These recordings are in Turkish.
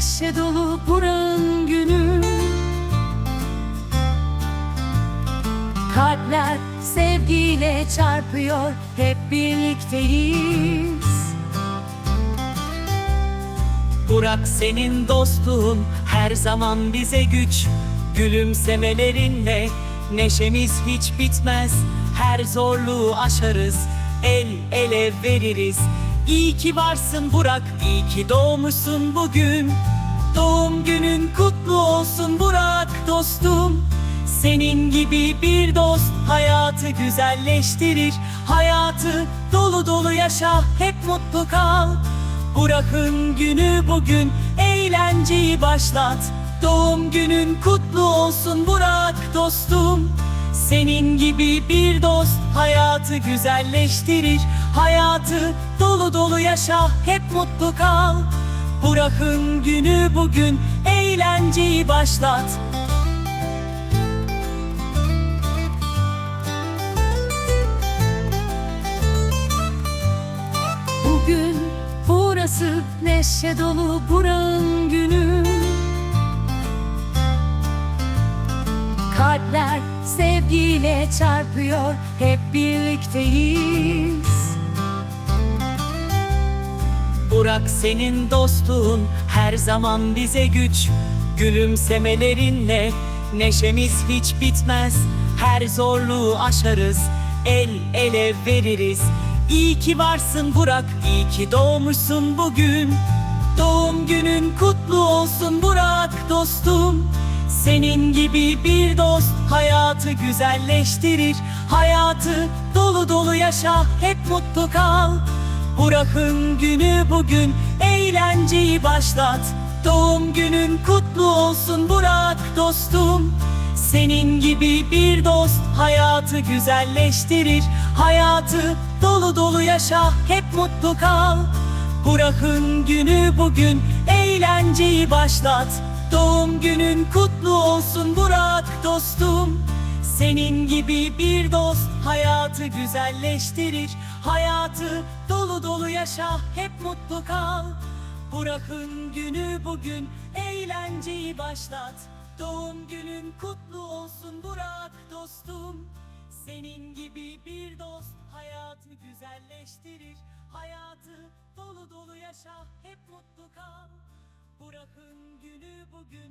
neşe dolu buranın günü. Kalpler sevgiyle çarpıyor hep birlikteyiz. Burak senin dostluğun her zaman bize güç. Gülümsemelerinle neşemiz hiç bitmez. Her zorluğu aşarız, el ele veririz İyi ki varsın Burak, iyi ki doğmuşsun bugün. Doğum günün kutlu olsun Burak dostum. Senin gibi bir dost hayatı güzelleştirir. Hayatı dolu dolu yaşa, hep mutlu kal. Burak'ın günü bugün eğlenceyi başlat. Doğum günün kutlu olsun Burak dostum. Senin gibi bir dost hayatı güzelleştirir. Hayatı dolu yaşa hep mutlu kal. Burak'ın günü bugün eğlenceyi başlat. Bugün burası neşe dolu buranın günü. Kalpler sevgiyle çarpıyor hep birlikteyiz Burak senin dostluğun. Her zaman bize güç Gülümsemelerinle. Neşemiz hiç bitmez Her zorluğu aşarız, el ele veririz. İyi ki varsın Burak, iyi ki doğmuşsun bugün. Doğum günün kutlu olsun Burak dostum. Senin gibi bir dost hayatı güzelleştirir. Hayatı dolu dolu yaşa, hep mutlu kal Burak'ın günü bugün eğlenceyi başlat. Doğum günün kutlu olsun Burak dostum. Senin gibi bir dost hayatı güzelleştirir. Hayatı dolu dolu yaşa hep mutlu kal. Burak'ın günü bugün eğlenceyi başlat. Doğum günün kutlu olsun Burak dostum. Senin gibi bir dost hayatı güzelleştirir Hayatı dolu dolu yaşa hep mutlu kal. Burak'ın günü bugün eğlenceyi başlat. Doğum günün kutlu olsun Burak dostum. Senin gibi bir dost hayatı güzelleştirir. Hayatı dolu dolu yaşa hep mutlu kal. Burak'ın günü bugün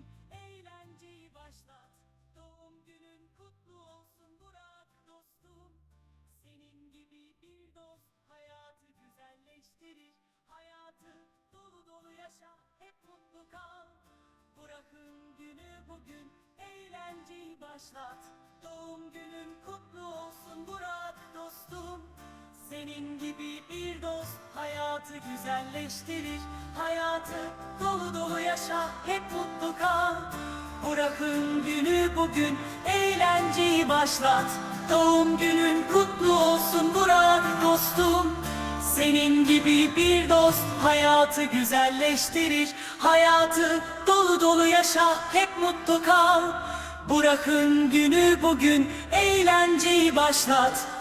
başlat. Doğum günün kutlu olsun Burak dostum. Senin gibi bir dost hayatı güzelleştirir. Hayatı dolu dolu yaşa hep mutlu kal. Burak'ın günü bugün eğlenceyi başlat. Doğum günün kutlu olsun Burak dostum. Senin gibi bir dost hayatı güzelleştirir. Hayatı dolu dolu yaşa hep mutlu kal Burak'ın günü bugün eğlenceyi başlat